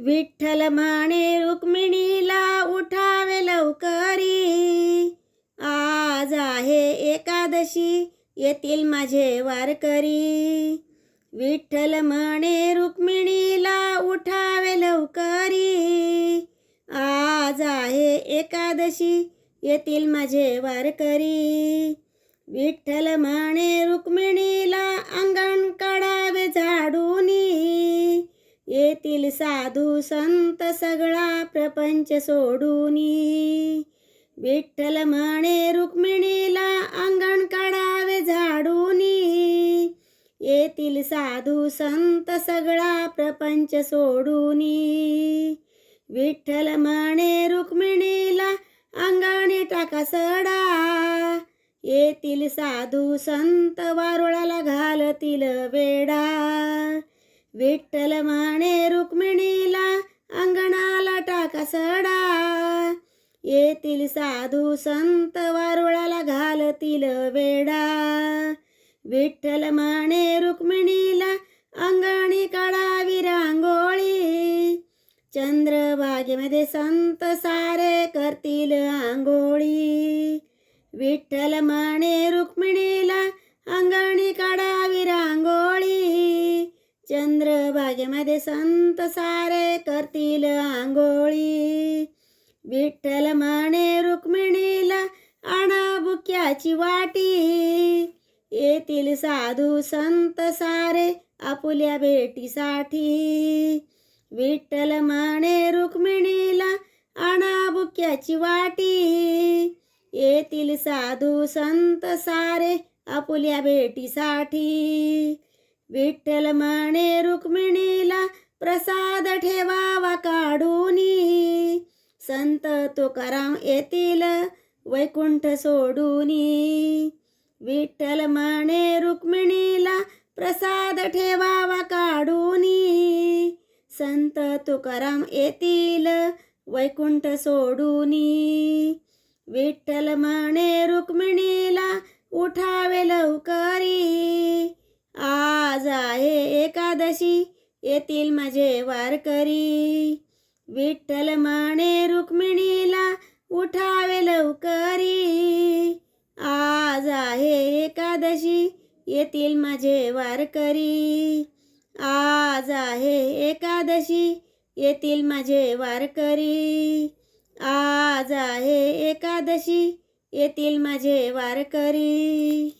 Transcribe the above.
विठ्ठल म्हणे रुक्मिणीला उठावे लवकरी. आज आहे एकादशी येतील माझे वारकरी. विठ्ठल म्हणे रुक्मिणीला उठावे लवकरी. आज आहे एकादशी येतील माझे वारकरी. विठ्ठल म्हणे रुक्मिणीला अंगण काढा. येतील साधू संत सगळा प्रपंच सोडूनी. विठ्ठल म्हणे रुक्मिणीला अंगण काढावे झाडूनी. येतील साधू संत सगळा प्रपंच सोडूनी. विठ्ठल म्हणे रुक्मिणीला अंगणी टाका सडा. येतील साधू संत वारुळाला घालतील वेडा विठ्ठल म्हणे येतील साधू संत वारुळाला घालतील वेडा विठ्ठल म्हणे रुक्मिणीला अंगणी काढावी रांगोळी. चंद्रभागेमध्ये संत सारे करतील आंघोळी. विठ्ठल म्हणे रुक्मिणीला अंगणी काढावी रांगोळी. चंद्रभागेमध्ये संत सारे करतील आंघोळी. विठ्ठल म्हणे रुक्मिणीला अणाबुक्याची वाटी. येतील साधू संत सारे आपुल्या भेटीसाठी. विठ्ठल म्हणे रुक्मिणीला अणाबुक्याची वाटी. येतील साधू संत सारे आपुल्या भेटीसाठी. विठ्ठल म्हणे रुक्मिणीला प्रसाद ठेवा. संत तुकाराम येतील वैकुंठ सोडूनी. विठ्ठल म्हणे रुक्मिणीला प्रसाद ठेवावा काढूनी. संत तुकाराम येतील वैकुंठ सोडूनी. विठ्ठल म्हणे रुक्मिणीला उठावे लवकरी. आज आहे एकादशी येतील माझे वारकरी. विठ्ठल म्हणे येतील माझे वारकरी. आज आहे एकादशी येतील माझे वारकरी. आज आहे एकादशी येतील माझे वारकरी.